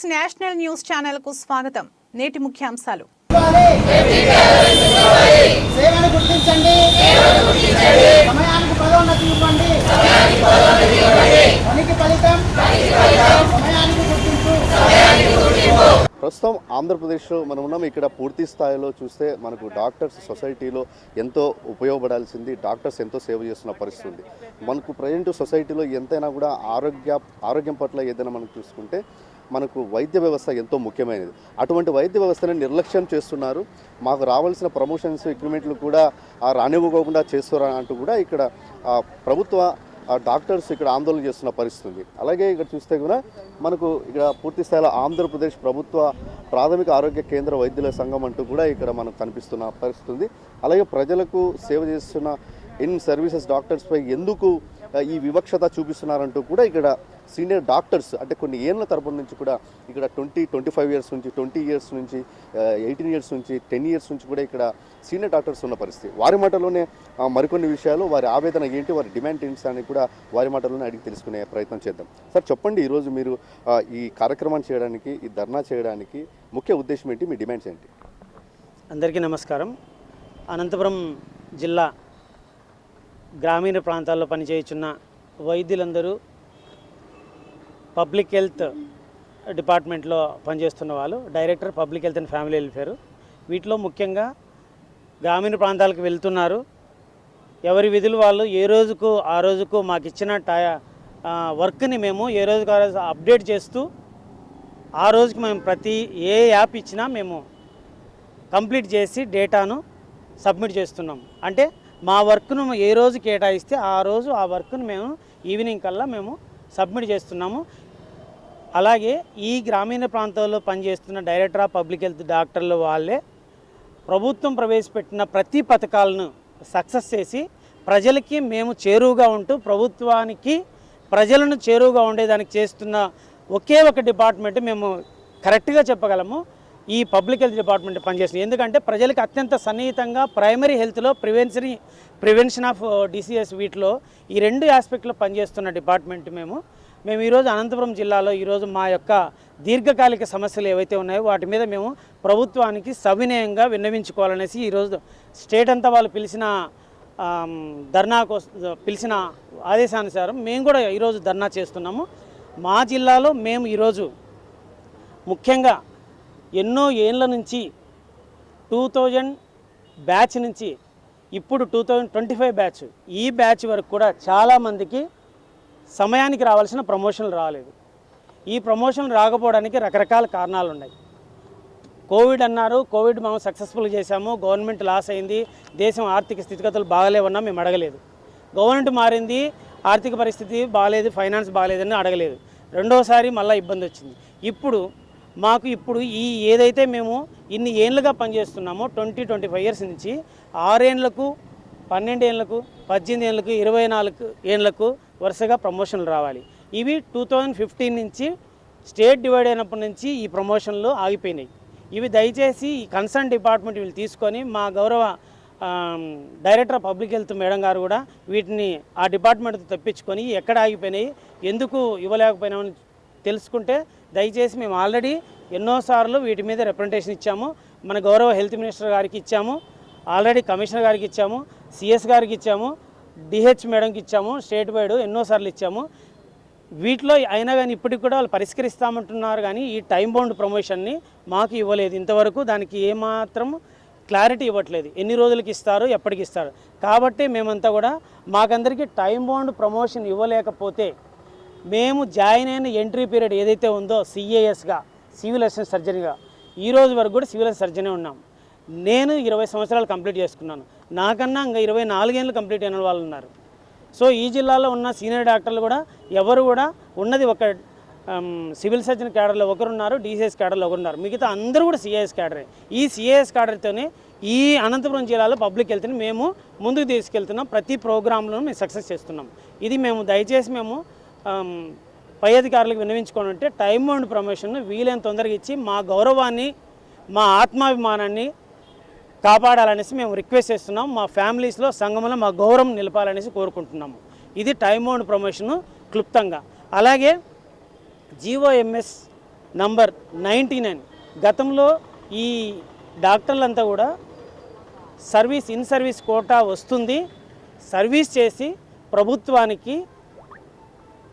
Six national news ఛానల్కు స్వాగతం. నేటి ముఖ్యాంశాలు. సేవను గుర్తించండి. సమయానికి పదోన్నతి ఇవ్వండి. పనికి ఫలితం. సమయానికి గుర్తింపు. ప్రస్తుతం ఆంధ్రప్రదేశ్లో మనం ఉన్నాం. ఇక్కడ పూర్తి స్థాయిలో చూస్తే మనకు డాక్టర్స్ సొసైటీలో ఎంతో ఉపయోగపడాల్సింది డాక్టర్స్ ఎంతో సేవ చేస్తున్న పరిస్థితి ఉంది. మనకు ప్రజెంట్ సొసైటీలో ఎంతైనా కూడా ఆరోగ్య ఆరోగ్యం పట్ల ఏదైనా మనం చూసుకుంటే మనకు వైద్య వ్యవస్థ ఎంతో ముఖ్యమైనది. అటువంటి వైద్య వ్యవస్థని నిర్లక్ష్యం చేస్తున్నారు. మాకు రావాల్సిన ప్రమోషన్స్ ఎగ్రిమెంట్లు కూడా రానివ్వకోకుండా రానివ్వకుండా చేస్తున్నారు అంటూ కూడా ఇక్కడ ప్రభుత్వ డాక్టర్స్ ఇక్కడ ఆందోళన చేస్తున్న పరిస్థితి ఉంది అలాగే ఇక్కడ చూస్తే కూడా మనకు ఇక్కడ పూర్తి స్థాయిలో ఆంధ్రప్రదేశ్ ప్రభుత్వ ప్రాథమిక ఆరోగ్య కేంద్ర వైద్యుల సంఘం అంటూ కూడా ఇక్కడ మనకు కనిపిస్తున్న పరిస్థితి ఉంది అలాగే ప్రజలకు సేవ చేస్తున్న ఇన్ సర్వీసెస్ డాక్టర్స్పై ఎందుకు ఈ వివక్షత చూపిస్తున్నారంటూ కూడా ఇక్కడ సీనియర్ డాక్టర్స్ అంటే కొన్ని ఏళ్ళ తరపు నుంచి కూడా ఇక్కడ ట్వంటీ ట్వంటీ ఫైవ్ ఇయర్స్ నుంచి ట్వంటీ ఇయర్స్ నుంచి ఎయిటీన్ ఇయర్స్ నుంచి టెన్ ఇయర్స్ నుంచి కూడా ఇక్కడ సీనియర్ డాక్టర్స్ ఉన్న పరిస్థితి. వారి మాటలోనే మరికొన్ని విషయాలు వారి ఆవేదన ఏంటి వారి డిమాండ్ ఏంటి అని కూడా వారి మాటలోనే అడిగి తెలుసుకునే ప్రయత్నం చేద్దాం. సార్ చెప్పండి ఈరోజు మీరు ఈ కార్యక్రమాన్ని చేయడానికి ఈ ధర్నా చేయడానికి ముఖ్య ఉద్దేశం ఏంటి మీ డిమాండ్స్ ఏంటి? అందరికీ నమస్కారం. అనంతపురం జిల్లా గ్రామీణ ప్రాంతాల్లో పనిచేయుచున్న వైద్యులందరూ పబ్లిక్ హెల్త్ డిపార్ట్మెంట్లో పనిచేస్తున్న వాళ్ళు. Director public health and family welfare. వీటిలో ముఖ్యంగా గ్రామీణ ప్రాంతాలకు వెళ్తున్నారు. ఎవరి విధులు వాళ్ళు ఏ రోజుకు ఆ రోజుకు మాకు ఇచ్చిన టై వర్క్ని మేము ఏ రోజుకు ఆ రోజు అప్డేట్ చేస్తూ ఆ రోజుకి మేము ప్రతి ఏ యాప్ ఇచ్చినా మేము కంప్లీట్ చేసి డేటాను సబ్మిట్ చేస్తున్నాం. అంటే మా వర్క్ను ఏ రోజు కేటాయిస్తే ఆ రోజు ఆ వర్క్ను మేము ఈవినింగ్ కల్లా మేము సబ్మిట్ చేస్తున్నాము. అలాగే ఈ గ్రామీణ ప్రాంతాల్లో పనిచేస్తున్న డైరెక్టర్ ఆఫ్ పబ్లిక్ హెల్త్ డాక్టర్లు వాళ్ళే ప్రభుత్వం ప్రవేశపెట్టిన ప్రతి పథకాలను సక్సెస్ చేసి ప్రజలకి మేము చేరువుగా ఉంటూ ప్రభుత్వానికి ప్రజలను చేరువుగా ఉండేదానికి చేస్తున్న ఒకే ఒక డిపార్ట్మెంట్ మేము కరెక్ట్గా చెప్పగలము. ఈ పబ్లిక్ హెల్త్ డిపార్ట్మెంట్ పనిచేస్తుంది. ఎందుకంటే ప్రజలకు అత్యంత సన్నిహితంగా ప్రైమరీ హెల్త్లో ప్రివెన్షన్ ప్రివెన్షన్ ఆఫ్ డిసీజెస్ వీటిలో ఈ రెండు ఆస్పెక్ట్లో పనిచేస్తున్న డిపార్ట్మెంట్ మేము. మేము ఈరోజు అనంతపురం జిల్లాలో ఈరోజు మా యొక్క దీర్ఘకాలిక సమస్యలు ఏవైతే ఉన్నాయో వాటి మీద మేము ప్రభుత్వానికి సవినయంగా విన్నవించుకోవాలనేసి ఈరోజు స్టేట్ అంతా వాళ్ళు పిలిచిన ధర్నా కోసం పిలిచిన ఆదేశానుసారం మేము కూడా ఈరోజు ధర్నా చేస్తున్నాము. మా జిల్లాలో మేము ఈరోజు ముఖ్యంగా ఎన్నో ఏళ్ళ నుంచి టూ థౌజండ్ బ్యాచ్ నుంచి ఇప్పుడు two thousand twenty five batch ఈ బ్యాచ్ వరకు కూడా చాలామందికి సమయానికి రావాల్సిన ప్రమోషన్లు రాలేదు. ఈ ప్రమోషన్లు రాకపోవడానికి రకరకాల కారణాలు ఉన్నాయి కోవిడ్ అన్నారు కోవిడ్ మేము సక్సెస్ఫుల్ చేశాము గవర్నమెంట్ లాస్ అయింది దేశం ఆర్థిక స్థితిగతులు బాగలేవన్నా మేము అడగలేదు. గవర్నమెంట్ మారింది ఆర్థిక పరిస్థితి బాగాలేదు ఫైనాన్స్ బాగాలేదని అడగలేదు. రెండోసారి మళ్ళీ ఇబ్బంది వచ్చింది. ఇప్పుడు మాకు ఇప్పుడు ఈ ఏదైతే మేము ఇన్ని ఏళ్ళుగా పనిచేస్తున్నామో ట్వంటీ ట్వంటీ ఫైవ్ ఇయర్స్ నుంచి ఆరేండ్లకు పన్నెండు ఏళ్ళకు పద్దెనిమిది ఏళ్ళకు ఇరవై నాలుగు ఏళ్ళకు వరుసగా ప్రమోషన్లు రావాలి. ఇవి టూ థౌజండ్ ఫిఫ్టీన్ నుంచి స్టేట్ డివైడ్ అయినప్పటి నుంచి ఈ ప్రమోషన్లు ఆగిపోయినాయి. ఇవి దయచేసి ఈ కన్సర్న్ డిపార్ట్మెంట్ వీళ్ళు తీసుకొని మా గౌరవ director of public health madam గారు కూడా వీటిని ఆ డిపార్ట్మెంట్తో తెప్పించుకొని ఎక్కడ ఆగిపోయినాయి ఎందుకు ఇవ్వలేకపోయినామని తెలుసుకుంటే దయచేసి మేము ఆల్రెడీ ఎన్నోసార్లు వీటి మీద రిప్రజెంటేషన్ ఇచ్చాము. మన గౌరవ హెల్త్ మినిస్టర్ గారికి ఇచ్చాము. ఆల్రెడీ కమిషనర్ గారికి ఇచ్చాము. సిఎస్ గారికి ఇచ్చాము. డిహెచ్ మేడంకి ఇచ్చాము. స్టేట్ వైడ్ ఎన్నోసార్లు ఇచ్చాము. వీటిలో అయినా కానీ ఇప్పటికి కూడా వాళ్ళు పరిష్కరిస్తామంటున్నారు కానీ ఈ టైం బౌండ్ ప్రమోషన్ని మాకు ఇవ్వలేదు. ఇంతవరకు దానికి ఏమాత్రం క్లారిటీ ఇవ్వట్లేదు. ఎన్ని రోజులకి ఇస్తారు? ఎప్పటికి ఇస్తారు? కాబట్టి మేమంతా కూడా మాకందరికీ టైం బౌండ్ ప్రమోషన్ ఇవ్వలేకపోతే మేము జాయిన్ అయిన ఎంట్రీ పీరియడ్ ఏదైతే ఉందో సిఏఎస్గా సివిల్ అసిస్టెంట్ సర్జరీగా ఈ రోజు వరకు కూడా సివిల్ సర్జనే ఉన్నాం. నేను ఇరవై సంవత్సరాలు కంప్లీట్ చేసుకున్నాను. నాకన్నా ఇంకా ఇరవై నాలుగేళ్ళు కంప్లీట్ అయిన వాళ్ళు ఉన్నారు. సో ఈ జిల్లాలో ఉన్న సీనియర్ డాక్టర్లు కూడా ఎవరు కూడా ఉన్నది ఒక సివిల్ సర్జన్ క్యాడర్లో ఒకరున్నారు డీసీఎస్ క్యాడర్లో ఒకరున్నారు. మిగతా అందరూ కూడా సిఐఎస్ క్యాడరే. ఈ సిఐఎస్ క్యాడర్తోనే ఈ అనంతపురం జిల్లాలో పబ్లిక్ హెల్త్ని మేము ముందుకు తీసుకెళ్తున్నాం. ప్రతి ప్రోగ్రాంలో మేము సక్సెస్ చేస్తున్నాం. ఇది మేము దయచేసి మేము పై అధికారులకు విన్నవించుకోవడం అంటే టైం అండ్ ప్రమోషన్ వీలైన తొందరగా ఇచ్చి మా గౌరవాన్ని మా ఆత్మాభిమానాన్ని కాపాడాలనేసి మేము రిక్వెస్ట్ చేస్తున్నాం. మా ఫ్యామిలీస్లో సంఘంలో మా గౌరవం నిలపాలనేసి కోరుకుంటున్నాము. ఇది టైమ్ బౌండ్ ప్రమోషన్ క్లుప్తంగా. అలాగే జీఓఎంఎస్ నంబర్ నైంటీ నైన్. గతంలో ఈ డాక్టర్లంతా కూడా సర్వీస్ ఇన్ సర్వీస్ కోటా వస్తుంది. సర్వీస్ చేసి ప్రభుత్వానికి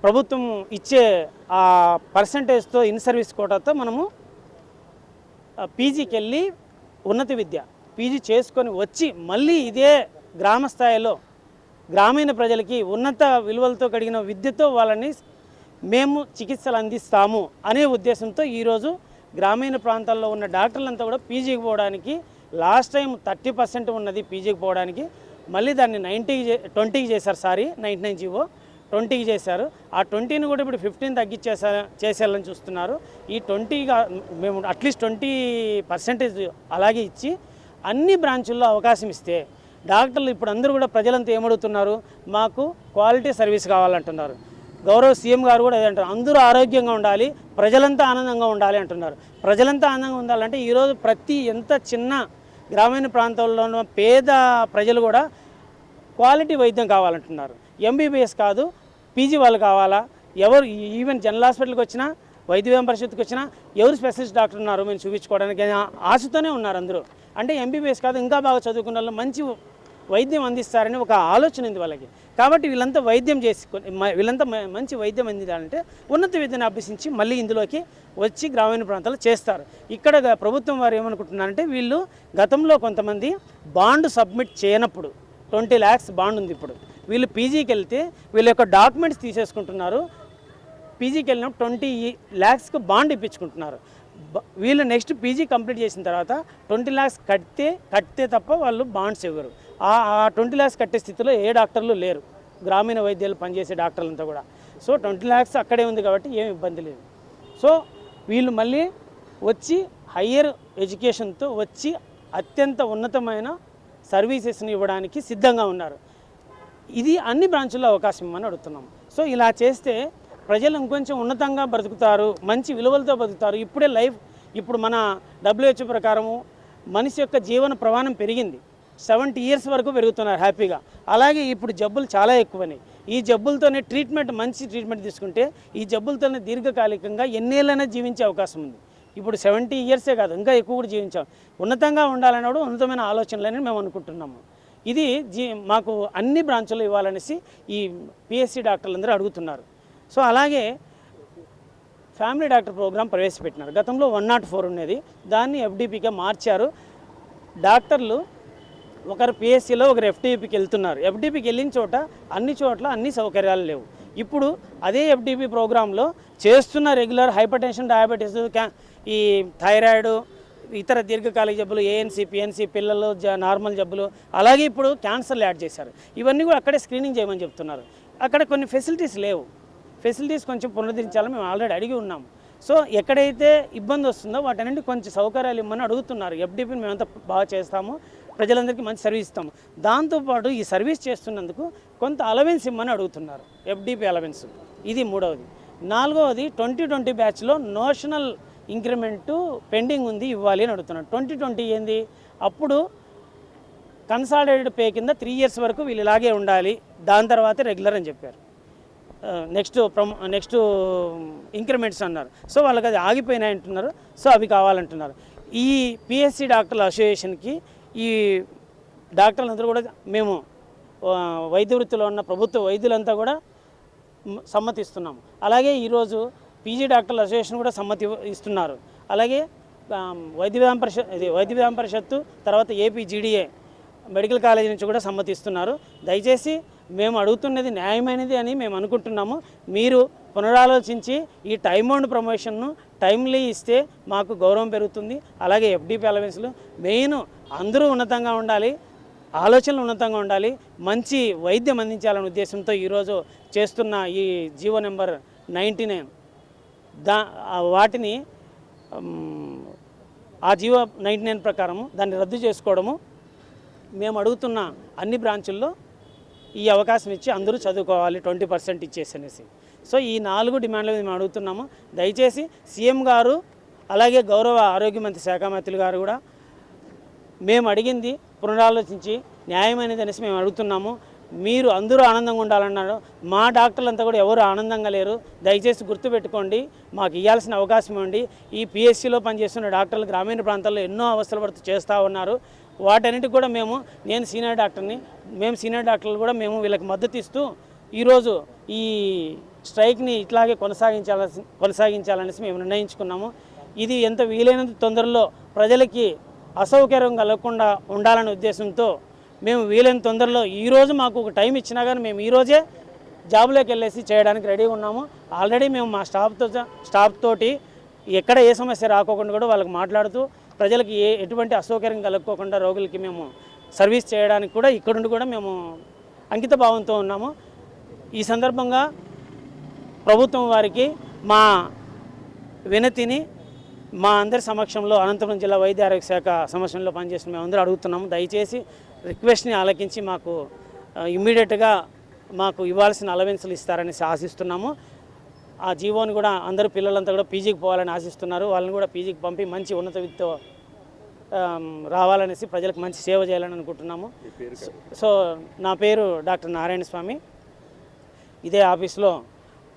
ప్రభుత్వం ఇచ్చే ఆ పర్సంటేజ్తో ఇన్ సర్వీస్ కోటాతో మనము పీజీకి వెళ్ళి ఉన్నత విద్య పీజీ చేసుకొని వచ్చి మళ్ళీ ఇదే గ్రామ స్థాయిలో గ్రామీణ ప్రజలకి ఉన్నత విలువలతో కడిగిన విద్యతో వాళ్ళని మేము చికిత్సలు అందిస్తాము అనే ఉద్దేశంతో ఈరోజు గ్రామీణ ప్రాంతాల్లో ఉన్న డాక్టర్లంతా కూడా పీజీకి పోవడానికి లాస్ట్ టైం థర్టీ పర్సెంట్ ఉన్నది పీజీకి పోవడానికి మళ్ళీ దాన్ని నైంటీకి ట్వంటీకి చేశారు సారీ నైంటీ నైన్ జీవో. ట్వంటీకి చేశారు. ఆ ట్వంటీని కూడా ఇప్పుడు ఫిఫ్టీన్ తగ్గించేసా చేసేయాలని చూస్తున్నారు. ఈ ట్వంటీగా మేము అట్లీస్ట్ ట్వంటీ పర్సెంటేజ్ అలాగే ఇచ్చి అన్ని బ్రాంచుల్లో అవకాశం ఇస్తే డాక్టర్లు ఇప్పుడు అందరూ కూడా ప్రజలంతా ఏమడుగుతున్నారు? మాకు క్వాలిటీ సర్వీస్ కావాలంటున్నారు. గౌరవ సీఎం గారు కూడా అదే అంటారు అందరూ ఆరోగ్యంగా ఉండాలి ప్రజలంతా ఆనందంగా ఉండాలి అంటున్నారు. ప్రజలంతా ఆనందంగా ఉండాలంటే ఈరోజు ప్రతి ఎంత చిన్న గ్రామీణ ప్రాంతాల్లో ఉన్న పేద ప్రజలు కూడా క్వాలిటీ వైద్యం కావాలంటున్నారు. ఎంబీబీఎస్ కాదు పీజీ వాళ్ళు కావాలా? ఎవరు ఈవెన్ జనరల్ హాస్పిటల్కి వచ్చినా వైద్యం వ్యాయామ పరిషత్కి వచ్చినా ఎవరు స్పెషలిస్ట్ డాక్టర్ ఉన్నారు మేము చూపించుకోవడానికి ఆశతోనే ఉన్నారు అందరూ. అంటే ఎంబీబీఎస్ కాదు ఇంకా బాగా చదువుకున్న వాళ్ళు మంచి వైద్యం అందిస్తారని ఒక ఆలోచన ఉంది వాళ్ళకి. కాబట్టి వీళ్ళంతా వైద్యం చేసుకొని వీళ్ళంతా మంచి వైద్యం అందించాలంటే ఉన్నత విద్యను అభ్యసించి మళ్ళీ ఇందులోకి వచ్చి గ్రామీణ ప్రాంతాలు చేస్తారు. ఇక్కడ ప్రభుత్వం వారు ఏమనుకుంటున్నారంటే వీళ్ళు గతంలో కొంతమంది బాండ్ సబ్మిట్ చేయనప్పుడు ట్వంటీ ల్యాక్స్ బాండ్ ఉంది ఇప్పుడు. వీళ్ళు పీజీకి వెళ్తే వీళ్ళ యొక్క డాక్యుమెంట్స్ తీసేసుకుంటున్నారు. పీజీకి వెళ్ళినప్పుడు ట్వంటీ ల్యాక్స్కి బాండ్ ఇప్పించుకుంటున్నారు. వీళ్ళు నెక్స్ట్ పీజీ కంప్లీట్ చేసిన తర్వాత ట్వంటీ ల్యాక్స్ కడితే కడితే తప్ప వాళ్ళు బాండ్స్ ఇవ్వరు. ఆ ట్వంటీ ల్యాక్స్ కట్టే స్థితిలో ఏ డాక్టర్లు లేరు. గ్రామీణ వైద్యాలు పనిచేసే డాక్టర్లంతా కూడా. సో ట్వంటీ ల్యాక్స్ అక్కడే ఉంది కాబట్టి ఏం ఇబ్బంది లేదు. సో వీళ్ళు మళ్ళీ వచ్చి హయ్యర్ ఎడ్యుకేషన్తో వచ్చి అత్యంత ఉన్నతమైన సర్వీసెస్ని ఇవ్వడానికి సిద్ధంగా ఉన్నారు. ఇది అన్ని బ్రాంచుల్లో అవకాశం ఇవ్వమని అడుగుతున్నాం. సో ఇలా చేస్తే ప్రజలు ఇంకొంచెం ఉన్నతంగా బ్రతుకుతారు మంచి విలువలతో బ్రతుకుతారు. ఇప్పుడే లైఫ్ ఇప్పుడు మన డబ్ల్యూహెచ్ ప్రకారము మనిషి యొక్క జీవన ప్రమాణం పెరిగింది. సెవెంటీ ఇయర్స్ వరకు పెరుగుతున్నారు హ్యాపీగా. అలాగే ఇప్పుడు జబ్బులు చాలా ఎక్కువని ఈ జబ్బులతోనే ట్రీట్మెంట్ మంచి ట్రీట్మెంట్ తీసుకుంటే ఈ జబ్బులతోనే దీర్ఘకాలికంగా ఎన్నేళ్ళైనా జీవించే అవకాశం ఉంది. ఇప్పుడు సెవెంటీ ఇయర్సే కాదు ఇంకా ఎక్కువ కూడా జీవించాం. ఉన్నతంగా ఉండాలన్నప్పుడు ఉన్నతమైన ఆలోచనలని మేము అనుకుంటున్నాము. ఇది జీ మాకు అన్ని బ్రాంచులు ఇవ్వాలనేసి ఈ పిఎస్సి డాక్టర్లందరూ అడుగుతున్నారు. సో అలాగే ఫ్యామిలీ డాక్టర్ ప్రోగ్రాం ప్రవేశపెట్టినారు. గతంలో వన్ నాట్ ఫోర్ ఉండేది. దాన్ని ఎఫ్డిపిగా మార్చారు. డాక్టర్లు ఒకరు పిఎస్సిలో ఒకరు ఎఫ్డిపికి వెళ్తున్నారు. ఎఫ్డిపికి వెళ్ళిన చోట అన్ని చోట్ల అన్ని సౌకర్యాలు లేవు. ఇప్పుడు అదే ఎఫ్డిపి ప్రోగ్రాంలో చేస్తున్న రెగ్యులర్ హైపర్ టెన్షన్ డయాబెటీస్ క్యా ఈ థైరాయిడ్ ఇతర దీర్ఘకాలిక జబ్బులు ఏఎన్సీ పిఎన్సీ పిల్లలు జ నార్మల్ జబ్బులు అలాగే ఇప్పుడు క్యాన్సర్లు యాడ్ చేశారు. ఇవన్నీ కూడా అక్కడే స్క్రీనింగ్ చేయమని చెప్తున్నారు. అక్కడ కొన్ని ఫెసిలిటీస్ లేవు. ఫెసిలిటీస్ కొంచెం పునరుద్ధరించాలని మేము ఆల్రెడీ అడిగి ఉన్నాం. సో ఎక్కడైతే ఇబ్బంది వస్తుందో వాటన్నింటి కొంచెం సౌకర్యాలు ఇవ్వమని అడుగుతున్నారు. ఎఫ్డీపీని మేమంతా బాగా చేస్తాము. ప్రజలందరికీ మంచి సర్వీస్ ఇస్తాము. దాంతోపాటు ఈ సర్వీస్ చేస్తున్నందుకు కొంత అలవెన్స్ ఇమ్మని అడుగుతున్నారు. ఎఫ్డీపీ అలవెన్స్ ఇది మూడవది. నాలుగవది ట్వంటీ ట్వంటీ బ్యాచ్లో నోషనల్ ఇంక్రిమెంటు పెండింగ్ ఉంది ఇవ్వాలి అని అడుగుతున్నాడు. ట్వంటీ ట్వంటీ ఏంది? అప్పుడు కన్సాలిడేటెడ్ పే కింద త్రీ ఇయర్స్ వరకు వీళ్ళు ఇలాగే ఉండాలి దాని తర్వాతే రెగ్యులర్ అని చెప్పారు. నెక్స్ట్ ప్రమో నెక్స్ట్ ఇంక్రిమెంట్స్ అన్నారు. సో వాళ్ళకి అది ఆగిపోయినాయి అంటున్నారు సో అవి కావాలంటున్నారు. ఈ పిఎస్సి డాక్టర్ల అసోసియేషన్కి ఈ డాక్టర్లందరూ కూడా మేము వైద్య వృత్తిలో ఉన్న ప్రభుత్వ వైద్యులంతా కూడా సమ్మతిస్తున్నాము. సమ్మతిస్తున్నాం అలాగే ఈరోజు పీజీ డాక్టర్ల అసోసియేషన్ కూడా సమ్మతి ఇస్తున్నారు. అలాగే వైద్య విధాన పరిషత్ ఇది వైద్య విధాన పరిషత్తు తర్వాత ఏపీ జీడీఏ మెడికల్ కాలేజ్ నుంచి కూడా సమ్మతిస్తున్నారు దయచేసి మేము అడుగుతున్నది న్యాయమైనది అని మేము అనుకుంటున్నాము. మీరు పునరాలోచించి ఈ టైమ్ బౌండ్ ప్రమోషన్ను టైమ్లీ ఇస్తే మాకు గౌరవం పెరుగుతుంది. అలాగే ఎఫ్డీపీ అలవెన్స్లు మెయిన్ అందరూ ఉన్నతంగా ఉండాలి ఆలోచనలు ఉన్నతంగా ఉండాలి మంచి వైద్యం అందించాలనే ఉద్దేశంతో ఈరోజు చేస్తున్న ఈ జీవో నెంబర్ నైంటీ నైన్ దా వాటిని ఆ జీవో నైంటీ నైన్ ప్రకారము దాన్ని రద్దు చేసుకోవడము మేము అడుగుతున్న అన్ని బ్రాంచుల్లో ఈ అవకాశం ఇచ్చి అందరూ చదువుకోవాలి ట్వంటీ పర్సెంట్ ఇచ్చేసి అనేసి. సో ఈ నాలుగు డిమాండ్లు మేము అడుగుతున్నాము. దయచేసి సీఎం గారు అలాగే గౌరవ ఆరోగ్య మంత్రి శాఖ మంత్రులు గారు కూడా మేము అడిగింది పునరాలోచించి న్యాయమైనది అనేసి మేము అడుగుతున్నాము. మీరు అందరూ ఆనందంగా ఉండాలన్నారు. మా డాక్టర్లు అంతా కూడా ఎవరు ఆనందంగా లేరు. దయచేసి గుర్తుపెట్టుకోండి మాకు ఇవ్వాల్సిన అవకాశం ఇవ్వండి ఈ పిఎస్సిలో పనిచేస్తున్న డాక్టర్లు గ్రామీణ ప్రాంతాల్లో ఎన్నో అవస్థలు పడుతూ చేస్తూ ఉన్నారు. వాటన్నిటికి కూడా మేము నేను సీనియర్ డాక్టర్ని మేము సీనియర్ డాక్టర్లు కూడా మేము వీళ్ళకి మద్దతు ఇస్తూ ఈరోజు ఈ స్ట్రైక్ని ఇట్లాగే కొనసాగించాలని కొనసాగించాలనేసి మేము నిర్ణయించుకున్నాము. ఇది ఎంత వీలైనంత తొందరలో ప్రజలకి అసౌకర్యం కలగకుండా ఉండాలనే ఉద్దేశంతో మేము వీలైన తొందరలో ఈరోజు మాకు ఒక టైం ఇచ్చినా కానీ మేము ఈరోజే జాబ్లోకి వెళ్ళేసి చేయడానికి రెడీగా ఉన్నాము. ఆల్రెడీ మేము మా స్టాఫ్తో స్టాఫ్ తోటి ఎక్కడ ఏ సమస్య రాకోకుండా కూడా వాళ్ళకి మాట్లాడుతూ ప్రజలకి ఏ ఎటువంటి అసౌకర్యం కలుక్కోకుండా రోగులకి మేము సర్వీస్ చేయడానికి కూడా ఇక్కడుండి కూడా మేము అంకిత భావంతో ఉన్నాము. ఈ సందర్భంగా ప్రభుత్వం వారికి మా వినతిని మా అందరి సమక్షంలో అనంతపురం జిల్లా వైద్య ఆరోగ్య శాఖ సమక్షంలో పనిచేసిన మేమందరూ అడుగుతున్నాము. దయచేసి రిక్వెస్ట్ని ఆలకించి మాకు ఇమ్మీడియట్గా మాకు ఇవ్వాల్సిన అలవెన్సులు ఇస్తారనేసి ఆశిస్తున్నాము. ఆ జీవోని కూడా అందరూ పిల్లలంతా కూడా పీజీకి పోవాలని ఆశిస్తున్నారు. వాళ్ళని కూడా పీజీకి పంపి మంచి ఉన్నత విద్యతో రావాలనేసి ప్రజలకు మంచి సేవ చేయాలని అనుకుంటున్నాము. సో నా పేరు డాక్టర్ నారాయణ స్వామి ఇదే ఆఫీస్లో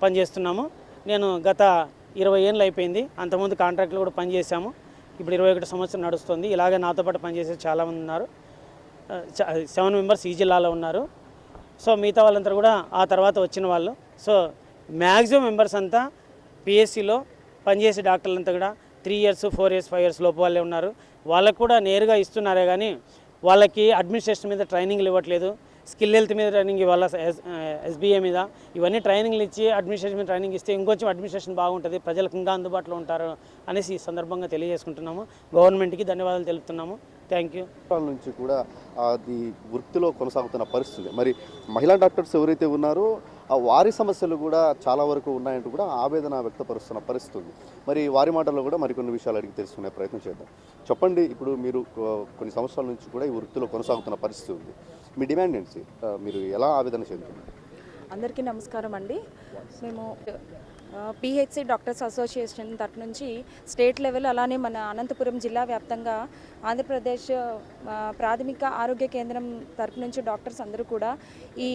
పనిచేస్తున్నాము. నేను గత ఇరవై ఏళ్ళు అయిపోయింది. అంతకుముందు కాంట్రాక్ట్లో కూడా పనిచేశాము. ఇప్పుడు ఇరవై ఒకటి సంవత్సరం నడుస్తుంది. ఇలాగే నాతో పాటు పనిచేసే చాలామంది ఉన్నారు. సెవెన్ మెంబర్స్ ఈ జిల్లాలో ఉన్నారు. సో మిగతా వాళ్ళంతా కూడా ఆ తర్వాత వచ్చిన వాళ్ళు. సో మ్యాక్సిమం మెంబర్స్ అంతా పిఎస్సిలో పనిచేసే డాక్టర్లంతా కూడా three years four years five years లోపు వాళ్ళే ఉన్నారు. వాళ్ళకు కూడా నేరుగా ఇస్తున్నారే కానీ వాళ్ళకి అడ్మినిస్ట్రేషన్ మీద ట్రైనింగ్లు ఇవ్వట్లేదు. స్కిల్ హెల్త్ మీద ట్రైనింగ్ ఇవ్వాలి ఎస్బీఏ మీద? ఇవన్నీ ట్రైనింగ్లు ఇచ్చి అడ్మినిస్ట్రేషన్ మీద ట్రైనింగ్ ఇస్తే ఇంకొంచెం అడ్మినిస్ట్రేషన్ బాగుంటుంది ప్రజలకు ఇంకా అందుబాటులో ఉంటారు అనేసి ఈ సందర్భంగా తెలియజేసుకుంటున్నాము. గవర్నమెంట్కి ధన్యవాదాలు తెలుపుతున్నాము. Thank you. నుంచి కూడా అది వృత్తిలో కొనసాగుతున్న పరిస్థితి. మరి మహిళా డాక్టర్స్ ఎవరైతే ఉన్నారో ఆ వారి సమస్యలు కూడా చాలా వరకు ఉన్నాయంటూ కూడా ఆవేదన వ్యక్తపరుస్తున్న పరిస్థితి ఉంది. మరి వారి మాటల్లో కూడా మరికొన్ని విషయాలు అడిగి తెలుసుకునే ప్రయత్నం చేద్దాం. చెప్పండి ఇప్పుడు మీరు కొన్ని సంవత్సరాల నుంచి కూడా ఈ వృత్తిలో కొనసాగుతున్న పరిస్థితి ఉంది. మీ డిమాండ్ ఏంటి? మీరు ఎలా ఆవేదన చెందుతున్నారు? అందరికీ నమస్కారం అండి. మేము పిహెచ్సి డాక్టర్స్ అసోసియేషన్ తరఫు నుంచి స్టేట్ లెవెల్ అలానే మన అనంతపురం జిల్లా వ్యాప్తంగా ఆంధ్రప్రదేశ్ ప్రాథమిక ఆరోగ్య కేంద్రం తరఫు నుంచి డాక్టర్స్ అందరూ కూడా ఈ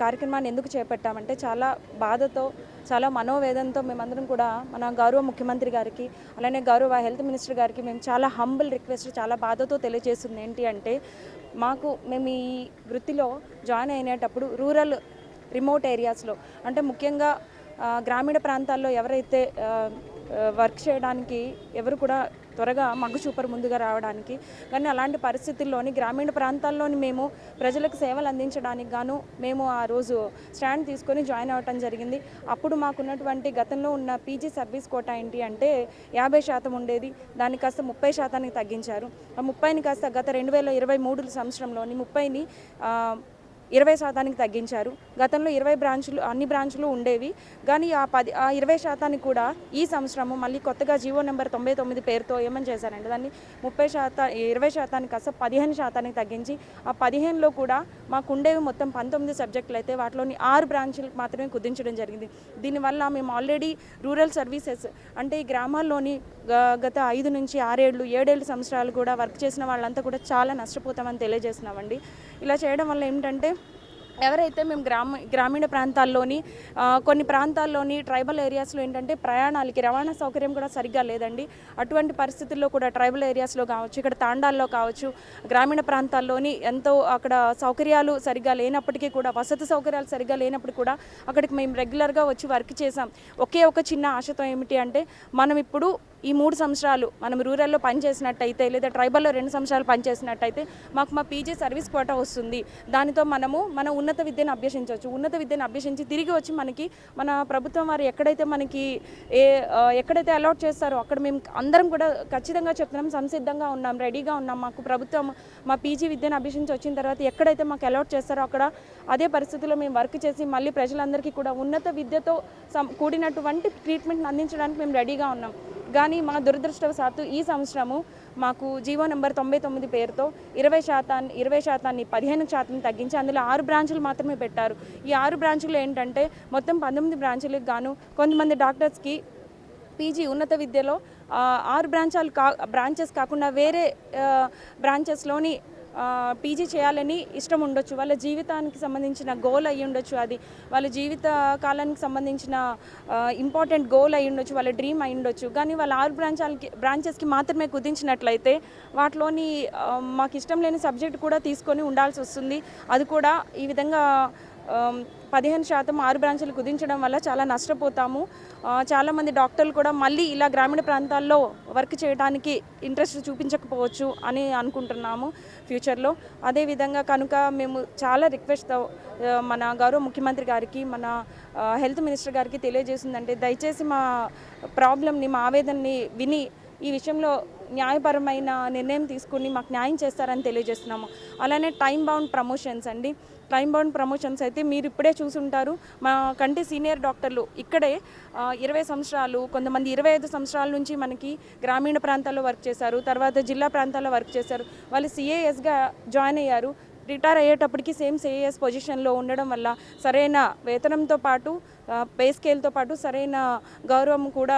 కార్యక్రమాన్ని ఎందుకు చేపట్టామంటే చాలా బాధతో చాలా మనోవేదంతో మేమందరం కూడా మన గౌరవ ముఖ్యమంత్రి గారికి అలానే గౌరవ హెల్త్ మినిస్టర్ గారికి మేము చాలా హంబుల్ రిక్వెస్ట్ చాలా బాధతో తెలియజేస్తుంది ఏంటి అంటే మాకు మేము ఈ వృత్తిలో జాయిన్ అయినప్పుడు రూరల్ రిమోట్ ఏరియాస్లో అంటే ముఖ్యంగా గ్రామీణ ప్రాంతాల్లో ఎవరైతే వర్క్ చేయడానికి ఎవరు కూడా త్వరగా మగ్గు చూపరు ముందుగా రావడానికి. కానీ అలాంటి పరిస్థితుల్లోని గ్రామీణ ప్రాంతాల్లోని మేము ప్రజలకు సేవలు అందించడానికి గాను మేము ఆ రోజు స్టాండ్ తీసుకొని జాయిన్ అవ్వటం జరిగింది. అప్పుడు మాకున్నటువంటి గతంలో ఉన్న పీజీ సర్వీస్ కోటా ఏంటి అంటే యాభై శాతం ఉండేది. దాన్ని కాస్త ముప్పై శాతానికి తగ్గించారు. ఆ ముప్పైని కాస్త గత రెండు వేల ఇరవై మూడు సంవత్సరంలోని ముప్పైని ఇరవై శాతానికి తగ్గించారు. గతంలో ఇరవై బ్రాంచులు అన్ని బ్రాంచులు ఉండేవి. కానీ ఆ పది ఆ ఇరవై శాతానికి కూడా ఈ సంవత్సరము మళ్ళీ కొత్తగా జీవో నెంబర్ తొంభై తొమ్మిది పేరుతో ఏమని చేశారంటే దాన్ని ముప్పై శాతం ఇరవై శాతానికి కాస్త పదిహేను శాతానికి తగ్గించి ఆ పదిహేనులో కూడా మాకు ఉండేవి మొత్తం పంతొమ్మిది సబ్జెక్టులు అయితే వాటిలోని ఆరు బ్రాంచులకు మాత్రమే కుదించడం జరిగింది. దీనివల్ల మేము ఆల్రెడీ రూరల్ సర్వీసెస్ అంటే ఈ గ్రామాల్లోని గత ఐదు నుంచి ఆరేళ్ళు ఏడేళ్ళు సంవత్సరాలు కూడా వర్క్ చేసిన వాళ్ళంతా కూడా చాలా నష్టపోతామని తెలియజేస్తున్నామండి. ఇలా చేయడం వల్ల ఏమిటంటే ఎవరైతే మేము గ్రామ గ్రామీణ ప్రాంతాల్లోని కొన్ని ప్రాంతాల్లోని ట్రైబల్ ఏరియాస్లో ఏంటంటే ప్రయాణాలకి రవాణా సౌకర్యం కూడా సరిగ్గా లేదండి. అటువంటి పరిస్థితుల్లో కూడా ట్రైబల్ ఏరియాస్లో కావచ్చు ఇక్కడ తాండాల్లో కావచ్చు గ్రామీణ ప్రాంతాల్లోని ఎంతో అక్కడ సౌకర్యాలు సరిగ్గా లేనప్పటికీ కూడా వసతి సౌకర్యాలు సరిగ్గా లేనప్పుడు కూడా అక్కడికి మేము రెగ్యులర్గా వచ్చి వర్క్ చేసాం ఒకే ఒక చిన్న ఆశతో ఏమిటి అంటే మనం ఇప్పుడు ఈ మూడు సంవత్సరాలు మనం రూరల్లో పనిచేసినట్టయితే లేదా ట్రైబల్లో రెండు సంవత్సరాలు పనిచేసినట్టయితే మాకు మా పీజీ సర్వీస్ కోట వస్తుంది. దానితో మనము మన ఉన్నత విద్యను అభ్యసించవచ్చు. ఉన్నత విద్యను అభ్యసించి తిరిగి వచ్చి మనకి మన ప్రభుత్వం వారు ఎక్కడైతే మనకి ఏ ఎక్కడైతే అలాట్ చేస్తారో అక్కడ మేము అందరం కూడా ఖచ్చితంగా చెప్తున్నాం సంసిద్ధంగా ఉన్నాం రెడీగా ఉన్నాం. మాకు ప్రభుత్వం మా పీజీ విద్యను అభ్యసించి వచ్చిన తర్వాత ఎక్కడైతే మాకు అలాట్ చేస్తారో అక్కడ అదే పరిస్థితుల్లో మేము వర్క్ చేసి మళ్ళీ ప్రజలందరికీ కూడా ఉన్నత విద్యతో సం- కూడినటువంటి ట్రీట్మెంట్ని అందించడానికి మేము రెడీగా ఉన్నాం. కానీ మా దురదృష్టవశాత్తు ఈ సంవత్సరము మాకు జీవో నెంబర్ తొంభై తొమ్మిది పేరుతో ఇరవై శాతాన్ని ఇరవై శాతాన్ని పదిహేను శాతం తగ్గించి అందులో ఆరు బ్రాంచులు మాత్రమే పెట్టారు. ఈ ఆరు బ్రాంచులు ఏంటంటే మొత్తం పంతొమ్మిది బ్రాంచులకు గాను కొంతమంది డాక్టర్స్కి పీజీ ఉన్నత విద్యలో ఆరు బ్రాంచాలు కా బ్రాంచెస్ కాకుండా వేరే బ్రాంచెస్లోని పీజీ చేయాలని ఇష్టం ఉండొచ్చు. వాళ్ళ జీవితానికి సంబంధించిన గోల్ అయ్యి ఉండొచ్చు అది. వాళ్ళ జీవిత కాలానికి సంబంధించిన ఇంపార్టెంట్ గోల్ అయ్యి ఉండొచ్చు వాళ్ళ డ్రీమ్ అయి ఉండొచ్చు. కానీ వాళ్ళ ఆరు బ్రాంచాలకి బ్రాంచెస్కి మాత్రమే కుదించినట్లయితే వాటిలోని మాకు ఇష్టం లేని సబ్జెక్ట్ కూడా తీసుకొని ఉండాల్సి వస్తుంది. అది కూడా ఈ విధంగా పదిహేను శాతం ఆరు బ్రాంచ్లు కుదించడం వల్ల చాలా నష్టపోతాము. చాలామంది డాక్టర్లు కూడా మళ్ళీ ఇలా గ్రామీణ ప్రాంతాల్లో వర్క్ చేయడానికి ఇంట్రెస్ట్ చూపించకపోవచ్చు అని అనుకుంటున్నాము ఫ్యూచర్లో. అదేవిధంగా కనుక మేము చాలా రిక్వెస్ట్ మన గౌరవ ముఖ్యమంత్రి గారికి మన హెల్త్ మినిస్టర్ గారికి తెలియజేసిందంటే దయచేసి మా ప్రాబ్లమ్ని మా ఆవేదనని విని ఈ విషయంలో న్యాయపరమైన నిర్ణయం తీసుకుని మాకు న్యాయం చేస్తారని తెలియజేస్తున్నాము. అలానే టైం బౌండ్ ప్రమోషన్స్ అండి. టైం బౌండ్ ప్రమోషన్స్ అయితే మీరు ఇప్పుడే చూసుంటారు మా కంటి సీనియర్ డాక్టర్లు ఇక్కడే ఇరవై సంవత్సరాలు కొంతమంది ఇరవై ఐదు సంవత్సరాల నుంచి మనకి గ్రామీణ ప్రాంతాల్లో వర్క్ చేశారు. తర్వాత జిల్లా ప్రాంతాల్లో వర్క్ చేశారు. వాళ్ళు సిఏఎస్గా జాయిన్ అయ్యారు. రిటైర్ అయ్యేటప్పటికి సేమ్ సిఏఎస్ పొజిషన్లో ఉండడం వల్ల సరైన వేతనంతో పాటు పే స్కేల్తో పాటు సరైన గౌరవం కూడా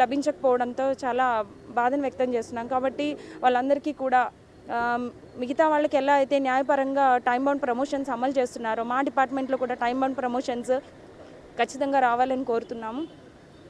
లభించకపోవడంతో చాలా బాధను వ్యక్తం చేస్తున్నాం. కాబట్టి వాళ్ళందరికీ కూడా మిగతా వాళ్ళకి ఎలా అయితే న్యాయపరంగా టైం బౌండ్ ప్రమోషన్స్ అమలు చేస్తున్నారో మా డిపార్ట్మెంట్లో కూడా టైం బౌండ్ ప్రమోషన్స్ ఖచ్చితంగా రావాలని కోరుతున్నాము.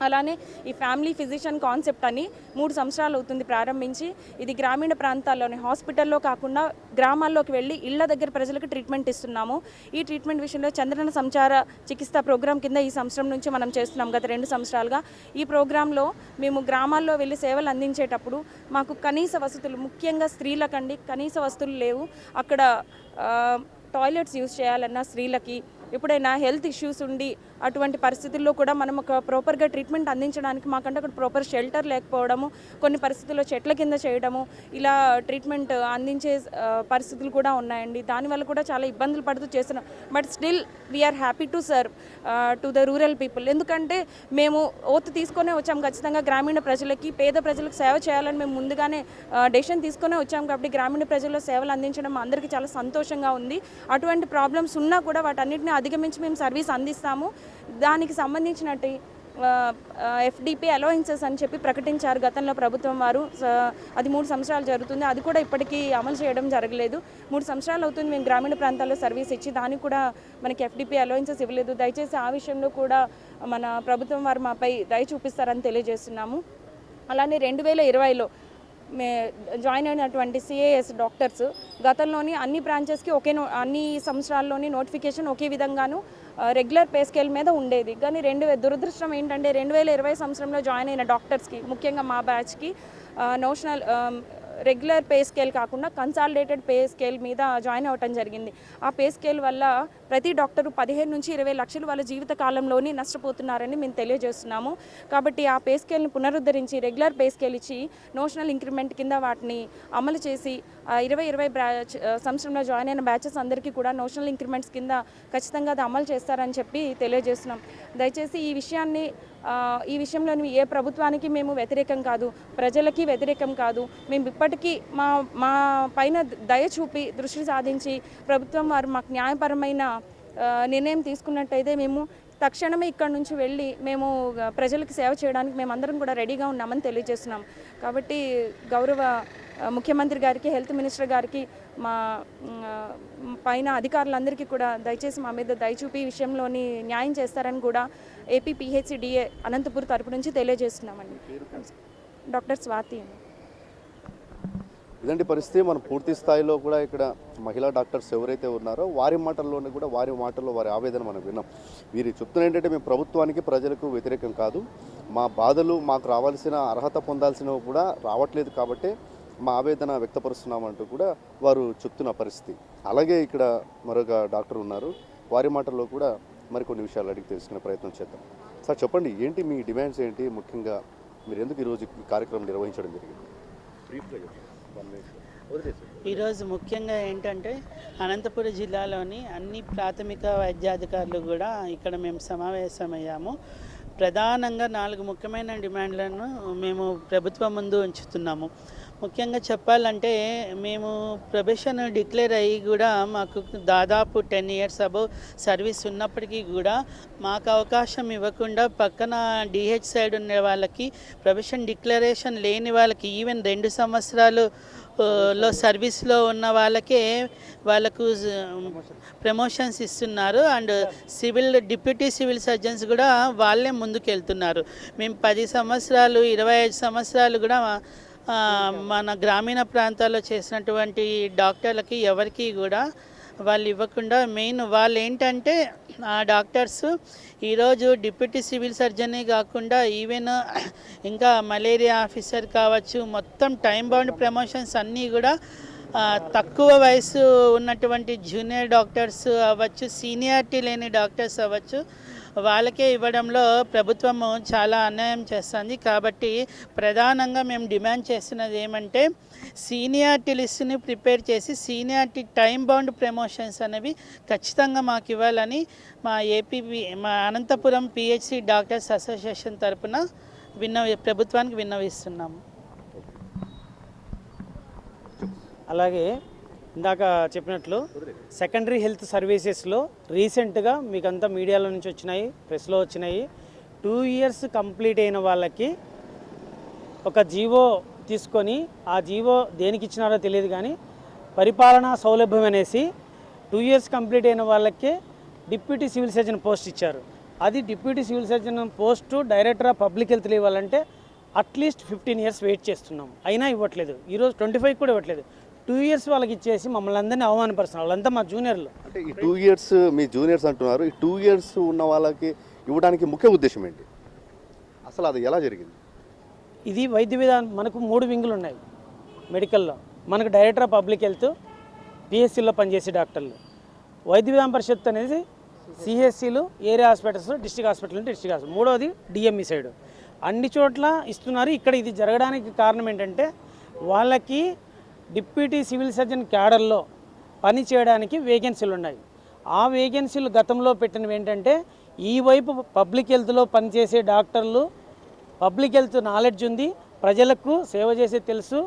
అలానే ఈ ఫ్యామిలీ ఫిజిషియన్ కాన్సెప్ట్ అని మూడు సంవత్సరాలు అవుతుంది ప్రారంభించి. ఇది గ్రామీణ ప్రాంతాల్లోని హాస్పిటల్లో కాకుండా గ్రామాల్లోకి వెళ్ళి ఇళ్ళ దగ్గర ప్రజలకు ట్రీట్మెంట్ ఇస్తున్నాము. ఈ ట్రీట్మెంట్ విషయంలో చంద్రన సంచార చికిత్స ప్రోగ్రాం కింద ఈ సంవత్సరం నుంచి మనం చేస్తున్నాం గత రెండు సంవత్సరాలుగా. ఈ ప్రోగ్రాంలో మేము గ్రామాల్లో వెళ్ళి సేవలు అందించేటప్పుడు మాకు కనీస వసతులు ముఖ్యంగా స్త్రీలకండి కనీస వసతులు లేవు. అక్కడ టాయిలెట్స్ యూజ్ చేయాలన్నా స్త్రీలకి ఎప్పుడైనా హెల్త్ ఇష్యూస్ ఉండి అటువంటి పరిస్థితుల్లో కూడా మనం ఒక ప్రాపర్గా ట్రీట్మెంట్ అందించడానికి మాకంటే అక్కడ ప్రాపర్ షెల్టర్ లేకపోవడము కొన్ని పరిస్థితుల్లో చెట్ల కింద చేయడము ఇలా ట్రీట్మెంట్ అందించే పరిస్థితులు కూడా ఉన్నాయండి. దానివల్ల కూడా చాలా ఇబ్బందులు పడుతూ చేస్తున్నాం. But still we are happy to serve to the rural people ఎందుకంటే మేము ఓత్ తీసుకునే వచ్చాం ఖచ్చితంగా గ్రామీణ ప్రజలకి పేద ప్రజలకు సేవ చేయాలని మేము ముందుగానే డెసిషన్ తీసుకునే వచ్చాం కాబట్టి గ్రామీణ ప్రజల్లో సేవలు అందించడం అందరికీ చాలా సంతోషంగా ఉంది. అటువంటి ప్రాబ్లమ్స్ ఉన్నా కూడా వాటన్నిటిని అధిగమించి మేము సర్వీస్ అందిస్తాము. దానికి సంబంధించినట్టు ఎఫ్డిపి అలవెన్సెస్ అని చెప్పి ప్రకటించారు గతంలో ప్రభుత్వం వారు. అది మూడు సంవత్సరాలు జరుగుతుంది. అది కూడా ఇప్పటికీ అమలు చేయడం జరగలేదు. మూడు సంవత్సరాలు అవుతుంది మేము గ్రామీణ ప్రాంతాల్లో సర్వీస్ ఇచ్చి దానికి కూడా మనకి ఎఫ్డిపి అలవెన్సెస్ ఇవ్వలేదు. దయచేసి ఆ విషయంలో కూడా మన ప్రభుత్వం వారు మాపై దయ చూపిస్తారని తెలియజేస్తున్నాము. అలానే రెండు వేల ఇరవైలో జాయిన్ అయినటువంటి సిఏఎస్ డాక్టర్స్ గతంలోని అన్ని బ్రాంచెస్కి ఒకే నో అన్ని సంవత్సరాల్లోని నోటిఫికేషన్ ఒకే విధంగాను రెగ్యులర్ పే స్కేల్ మీద ఉండేది. కానీ రెండు దురదృష్టం ఏంటంటే రెండు వేల ఇరవై సంవత్సరంలో జాయిన్ అయిన డాక్టర్స్కి ముఖ్యంగా మా బ్యాచ్కి నోషనల్ రెగ్యులర్ పే స్కేల్ కాకుండా కన్సాలిడేటెడ్ పే స్కేల్ మీద జాయిన్ అవ్వటం జరిగింది. ఆ పే స్కేల్ వల్ల ప్రతి డాక్టరు పదిహేను నుంచి ఇరవై లక్షలు వాళ్ళ జీవిత కాలంలోనే నష్టపోతున్నారని మేము తెలియజేస్తున్నాము. కాబట్టి ఆ పే స్కేల్ని పునరుద్ధరించి రెగ్యులర్ పే స్కేల్ ఇచ్చి నోషనల్ ఇంక్రిమెంట్ కింద వాటిని అమలు చేసి ఇరవై ఇరవై బ్యాచ్ సంవత్సరంలో జాయిన్ అయిన బ్యాచెస్ అందరికీ కూడా నోషనల్ ఇంక్రిమెంట్స్ కింద ఖచ్చితంగా అది అమలు చేస్తారని చెప్పి తెలియజేస్తున్నాం. దయచేసి ఈ విషయాన్ని ఈ విషయంలో ఏ ప్రభుత్వానికి మేము వ్యతిరేకం కాదు ప్రజలకి వ్యతిరేకం కాదు. మేము ఇప్పటికీ మా మా పైన దయ చూపి దృష్టి సాధించి ప్రభుత్వం వారు మాకు న్యాయపరమైన నిర్ణయం తీసుకున్నట్టయితే మేము తక్షణమే ఇక్కడ నుంచి వెళ్ళి మేము ప్రజలకు సేవ చేయడానికి మేము అందరం కూడా రెడీగా ఉన్నామని తెలియజేస్తున్నాం. కాబట్టి గౌరవ ముఖ్యమంత్రి గారికి హెల్త్ మినిస్టర్ గారికి మా పైన అధికారులందరికీ కూడా దయచేసి మా మీద దయచూపి ఈ విషయంలోని న్యాయం చేస్తారని కూడా ఏపీ పిహెచ్సి డిఏ అనంతపూర్ తరపు నుంచి తెలియజేస్తున్నామండి. డాక్టర్ స్వాతి అండి. ఇలాంటి పరిస్థితి. మనం పూర్తి స్థాయిలో కూడా ఇక్కడ మహిళా డాక్టర్స్ ఎవరైతే ఉన్నారో వారి మాటల్లోనే కూడా వారి మాటల్లో వారి ఆవేదన మనం విన్నాం. వీరు చెప్తున్న ఏంటంటే మేము ప్రభుత్వానికి ప్రజలకు వ్యతిరేకం కాదు. మా బాధలు మాకు రావాల్సిన అర్హత పొందాల్సినవి కూడా రావట్లేదు కాబట్టి మా ఆవేదన వ్యక్తపరుస్తున్నామంటూ కూడా వారు చెప్తున్న పరిస్థితి. అలాగే ఇక్కడ మరొక డాక్టర్ ఉన్నారు. వారి మాటల్లో కూడా మరికొన్ని విషయాలు అడిగి తెలుసుకునే ప్రయత్నం చేద్దాం. సార్ చెప్పండి ఏంటి మీ డిమాండ్స్ ఏంటి? ముఖ్యంగా మీరు ఎందుకు ఈరోజు ఈ కార్యక్రమం నిర్వహించడం జరిగింది? ఈరోజు ముఖ్యంగా ఏంటంటే అనంతపురం జిల్లాలోని అన్ని ప్రాథమిక వైద్యాధికారులు కూడా ఇక్కడ మేము సమావేశమయ్యాము. ప్రధానంగా నాలుగు ముఖ్యమైన డిమాండ్లను మేము ప్రభుత్వం ముందు ఉంచుతున్నాము. ముఖ్యంగా చెప్పాలంటే మేము ప్రొఫెషన్ డిక్లేర్ అయ్యి కూడా మాకు దాదాపు టెన్ ఇయర్స్ అబౌవ్ సర్వీస్ ఉన్నప్పటికీ కూడా మాకు అవకాశం ఇవ్వకుండా పక్కన డిహెచ్ సైడ్ ఉన్న వాళ్ళకి ప్రొఫెషన్ డిక్లరేషన్ లేని వాళ్ళకి ఈవెన్ రెండు సంవత్సరాలు లో సర్వీస్లో ఉన్న వాళ్ళకే వాళ్ళకు ప్రమోషన్స్ ఇస్తున్నారు. And civil deputy civil surgeons కూడా వాళ్ళే ముందుకెళ్తున్నారు. మేము పది సంవత్సరాలు ఇరవై ఐదు సంవత్సరాలు కూడా మన గ్రామీణ ప్రాంతాల్లో చేసినటువంటి డాక్టర్లకి ఎవరికి కూడా వాళ్ళు ఇవ్వకుండా మెయిన్ వాళ్ళు ఏంటంటే ఆ డాక్టర్స్ ఈరోజు డిప్యూటీ సివిల్ సర్జనే కాకుండా ఈవెన్ ఇంకా మలేరియా ఆఫీసర్ కావచ్చు మొత్తం టైం బౌండ్ ప్రమోషన్స్ అన్నీ కూడా తక్కువ వయసు ఉన్నటువంటి జూనియర్ డాక్టర్స్ అవ్వచ్చు సీనియారిటీ లేని డాక్టర్స్ అవ్వచ్చు వాళ్ళకే ఇవ్వడంలో ప్రభుత్వము చాలా అన్యాయం చేస్తుంది. కాబట్టి ప్రధానంగా మేము డిమాండ్ చేస్తున్నది ఏమంటే సీనియారిటీ లిస్ట్ని ప్రిపేర్ చేసి సీనియారిటీ టైం బౌండ్ ప్రమోషన్స్ అనేవి ఖచ్చితంగా మాకు ఇవ్వాలని మా ఏపీ మా అనంతపురం పిహెచ్సి డాక్టర్స్ అసోసియేషన్ తరపున విన్నవి ప్రభుత్వానికి విన్నవిస్తున్నాము. అలాగే ఇందాక చెప్పినట్లు సెకండరీ హెల్త్ సర్వీసెస్లో రీసెంట్గా మీకంతా మీడియాలో నుంచి వచ్చినాయి ప్రెస్లో వచ్చినాయి. టూ ఇయర్స్ కంప్లీట్ అయిన వాళ్ళకి ఒక జీవో తీసుకొని ఆ జీవో దేనికి ఇచ్చినారో తెలియదు కానీ పరిపాలనా సౌలభ్యం అనేసి టూ ఇయర్స్ కంప్లీట్ అయిన వాళ్ళకే డిప్యూటీ సివిల్ సర్జన్ పోస్ట్ ఇచ్చారు. అది deputy civil surgeon post director of public health ఇవ్వాలంటే at least fifteen years wait చేస్తున్నాం. అయినా ఇవ్వట్లేదు. ఈరోజు ట్వంటీ ఫైవ్ కూడా ఇవ్వట్లేదు. టూ ఇయర్స్ వాళ్ళకి ఇచ్చేసి మమ్మల్ని అందరినీ అవమానపరుస్తున్నారు. వాళ్ళంతా మా జూనియర్లు. అంటే ఈ టూ ఇయర్స్ మీ జూనియర్స్ అంటున్నారు. ఈ టూ ఇయర్స్ ఉన్న వాళ్ళకి ఇవ్వడానికి ముఖ్య ఉద్దేశం ఏంటి? అసలు అది ఎలా జరిగింది? ఇది వైద్య విధానం మనకు మూడు వింగులు ఉన్నాయి మెడికల్లో. మనకు డైరెక్టర్ ఆఫ్ పబ్లిక్ హెల్త్ పిహెచ్సిలో పనిచేసే డాక్టర్లు. వైద్య విధాన పరిషత్ అనేది సిహెచ్సిలు area hospitals district hospital district hospital. మూడోది డిఎంఈ సైడ్. అన్ని చోట్ల ఇస్తున్నారు. ఇక్కడ ఇది జరగడానికి కారణం ఏంటంటే వాళ్ళకి డిప్యూటీ సివిల్ సర్జన్ క్యాడర్లో పని చేయడానికి వేకెన్సీలు ఉన్నాయి. ఆ వేకెన్సీలు గతంలో పెట్టినవి ఏంటంటే ఈ వైపు పబ్లిక్ హెల్త్లో పనిచేసే డాక్టర్లు పబ్లిక్ హెల్త్ నాలెడ్జ్ ఉంది ప్రజలకు సేవ చేసే తెలుసు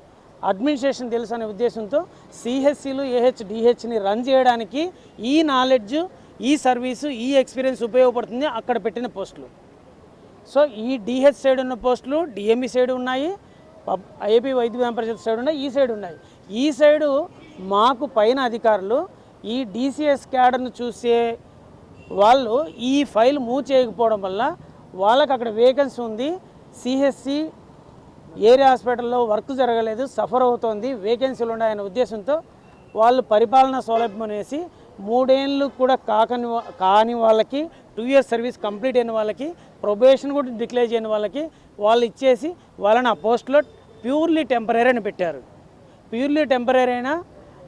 అడ్మినిస్ట్రేషన్ తెలుసు అనే ఉద్దేశంతో సిహెచ్సిలు ఏహెచ్డిహెచ్ని రన్ చేయడానికి ఈ నాలెడ్జ్ ఈ సర్వీసు ఈ ఎక్స్పీరియన్స్ ఉపయోగపడుతుంది అక్కడ పెట్టిన పోస్టులు. సో ఈ డిహెచ్ సైడ్ ఉన్న పోస్టులు డిఎంఈ సైడ్ ఉన్నాయి పబ్ ఐఏపీ వైద్య పరిషత్ సైడ్ ఉన్నాయి ఈ సైడ్ ఉన్నాయి. ఈ సైడు మాకు పైన అధికారులు ఈ డీసీఎస్ క్యాడర్ను చూసే వాళ్ళు ఈ ఫైల్ మూవ్ చేయకపోవడం వల్ల వాళ్ళకి అక్కడ వేకెన్సీ ఉంది. సిహెచ్సి ఏరియా హాస్పిటల్లో వర్క్ జరగలేదు సఫర్ అవుతోంది వేకెన్సీలు ఉన్నాయనే ఉద్దేశంతో వాళ్ళు పరిపాలన సౌలభ్యం అనేసి మూడేళ్ళు కూడా కాకని కాని వాళ్ళకి టూ ఇయర్స్ సర్వీస్ కంప్లీట్ అయిన వాళ్ళకి ప్రొబేషన్ కూడా డిక్లేర్ చేయని వాళ్ళకి వాళ్ళు ఇచ్చేసి వాళ్ళని ఆ పోస్ట్లో ప్యూర్లీ టెంపరీ అని పెట్టారు. ప్యూర్లీ టెంపరీ అయినా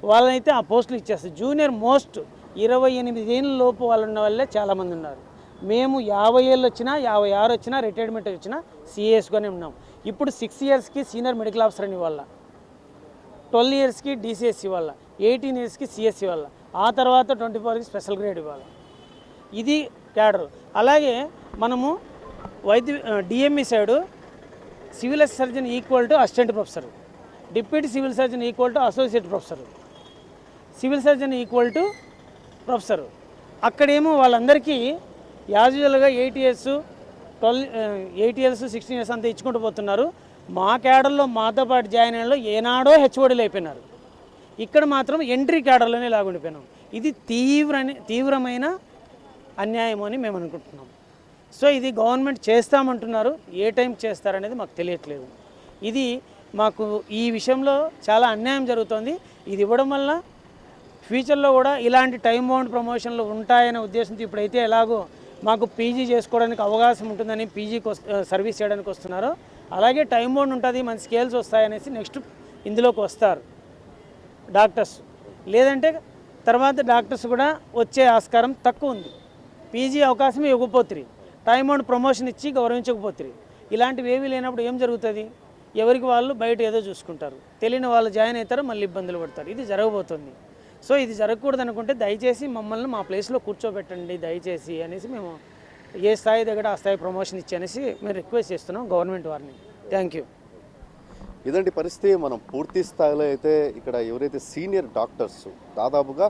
వాళ్ళనైతే ఆ పోస్టులు ఇచ్చేస్తారు జూనియర్ మోస్ట్ ఇరవై ఎనిమిది ఏళ్ళ లోపు వాళ్ళు ఉన్న వాళ్ళే చాలామంది ఉన్నారు. మేము యాభై ఏళ్ళు వచ్చినా యాభై ఆరు వచ్చినా రిటైర్మెంట్ వచ్చినా సిఎస్గానే ఉన్నాం. ఇప్పుడు సిక్స్ ఇయర్స్కి సీనియర్ మెడికల్ ఆఫీసర్ అని వాళ్ళ. ట్వెల్వ్ ఇయర్స్కి డిసిఎస్సి వల్ల ఎయిటీన్ ఇయర్స్కి సిఎస్సి వల్ల ఆ తర్వాత ట్వంటీ ఫోర్కి స్పెషల్ గ్రేడ్ ఇవ్వాలి ఇది క్యాడర్. అలాగే మనము వైద్య DME side civil surgeon equal to assistant professor deputy civil surgeon equal to associate professor. Civil surgeon equal to professor. అక్కడేమో వాళ్ళందరికీ యాజువల్గా eight years twelve eight years sixteen years అంతా ఇచ్చుకుంటూ పోతున్నారు. మా క్యాడర్లో మాతో పాటు జాయిన్ అయ్యలో ఏనాడో హెచ్ఓడీలు అయిపోయినారు. ఇక్కడ మాత్రం ఎంట్రీ క్యాడర్లోనే లాగుండిపోయినాం. ఇది తీవ్ర తీవ్రమైన అన్యాయం అని మేము అనుకుంటున్నాం. సో ఇది గవర్నమెంట్ చేస్తామంటున్నారు. ఏ టైం చేస్తారనేది మాకు తెలియట్లేదు. ఇది మాకు ఈ విషయంలో చాలా అన్యాయం జరుగుతుంది. ఇది ఇవ్వడం వల్ల ఫ్యూచర్లో కూడా ఇలాంటి టైం బౌండ్ ప్రమోషన్లు ఉంటాయనే ఉద్దేశంతో ఇప్పుడైతే ఎలాగో మాకు పీజీ చేసుకోవడానికి అవకాశం ఉంటుందని పీజీకి సర్వీస్ చేయడానికి వస్తున్నారో. అలాగే టైం బౌండ్ ఉంటుంది మన స్కేల్స్ వస్తాయనేసి నెక్స్ట్ ఇందులోకి వస్తారు. డాక్టర్స్. లేదంటే తర్వాత డాక్టర్స్ కూడా వచ్చే ఆస్కారం తక్కువ ఉంది. పీజీ అవకాశం ఇవ్వకపోతుంది టైం బౌండ్ ప్రమోషన్ ఇచ్చి గౌరవించకపోతుంది ఇలాంటివి ఏమీ లేనప్పుడు ఏం జరుగుతుంది? ఎవరికి వాళ్ళు బయట ఏదో చూసుకుంటారు. తెలియని వాళ్ళు జాయిన్ అవుతారు మళ్ళీ ఇబ్బందులు పడతారు. ఇది జరగబోతుంది. సో ఇది జరగకూడదు అనుకుంటే దయచేసి మమ్మల్ని మా ప్లేస్లో కూర్చోబెట్టండి దయచేసి అనేసి మేము ఏ స్థాయి దగ్గర ఆ స్థాయి ప్రమోషన్ ఇచ్చి అనేసి మేము రిక్వెస్ట్ చేస్తున్నాం గవర్నమెంట్ వారిని. Thank you. ఇదంటి పరిస్థితి. మనం పూర్తి స్థాయిలో అయితే ఇక్కడ ఎవరైతే సీనియర్ డాక్టర్స్ దాదాపుగా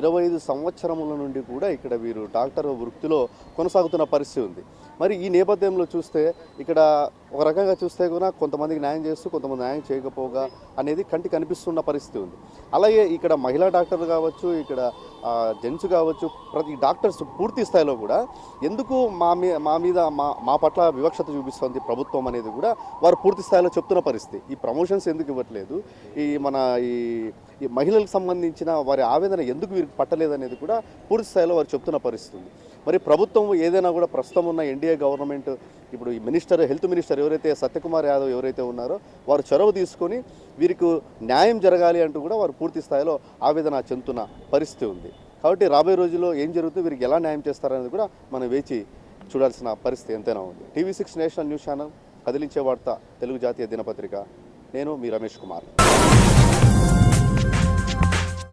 ఇరవై ఐదు సంవత్సరముల నుండి కూడా ఇక్కడ వీరు డాక్టర్ వృత్తిలో కొనసాగుతున్న పరిస్థితి ఉంది. మరి ఈ నేపథ్యంలో చూస్తే ఇక్కడ ఒక రకంగా చూస్తే కూడా కొంతమందికి న్యాయం చేస్తూ కొంతమంది న్యాయం చేయకపోగా అనేది కంటి కనిపిస్తున్న పరిస్థితి ఉంది. అలాగే ఇక్కడ మహిళా డాక్టర్లు కావచ్చు ఇక్కడ జెంట్స్ కావచ్చు ప్రతి డాక్టర్స్ పూర్తి స్థాయిలో కూడా ఎందుకు మా మీ మా మీద మా మా పట్ల వివక్షత చూపిస్తుంది ప్రభుత్వం అనేది కూడా వారు పూర్తి స్థాయిలో చెప్తున్న పరిస్థితి. ఈ ప్రమోషన్స్ ఎందుకు ఇవ్వట్లేదు? ఈ మన ఈ ఈ మహిళలకు సంబంధించిన వారి ఆవేదన ఎందుకు వీరికి పట్టలేదనేది కూడా పూర్తి స్థాయిలో వారు చెప్తున్న పరిస్థితి ఉంది. మరి ప్రభుత్వం ఏదైనా కూడా ప్రస్తుతం ఉన్న ఎన్డీఏ గవర్నమెంట్ ఇప్పుడు ఈ మినిస్టర్ హెల్త్ మినిస్టర్ ఎవరైతే సత్యకుమార్ యాదవ్ ఎవరైతే ఉన్నారో వారు చొరవ తీసుకొని వీరికి న్యాయం జరగాలి అంటూ కూడా వారు పూర్తి స్థాయిలో ఆవేదన చెందుతున్న పరిస్థితి ఉంది. కాబట్టి రాబోయే రోజుల్లో ఏం జరుగుతుంది వీరికి ఎలా న్యాయం చేస్తారనేది కూడా మనం వేచి చూడాల్సిన పరిస్థితి ఎంతైనా ఉంది. TV six national news channel కదిలించే వార్త తెలుగు జాతీయ దినపత్రిక. నేను మీ రమేష్ కుమార్.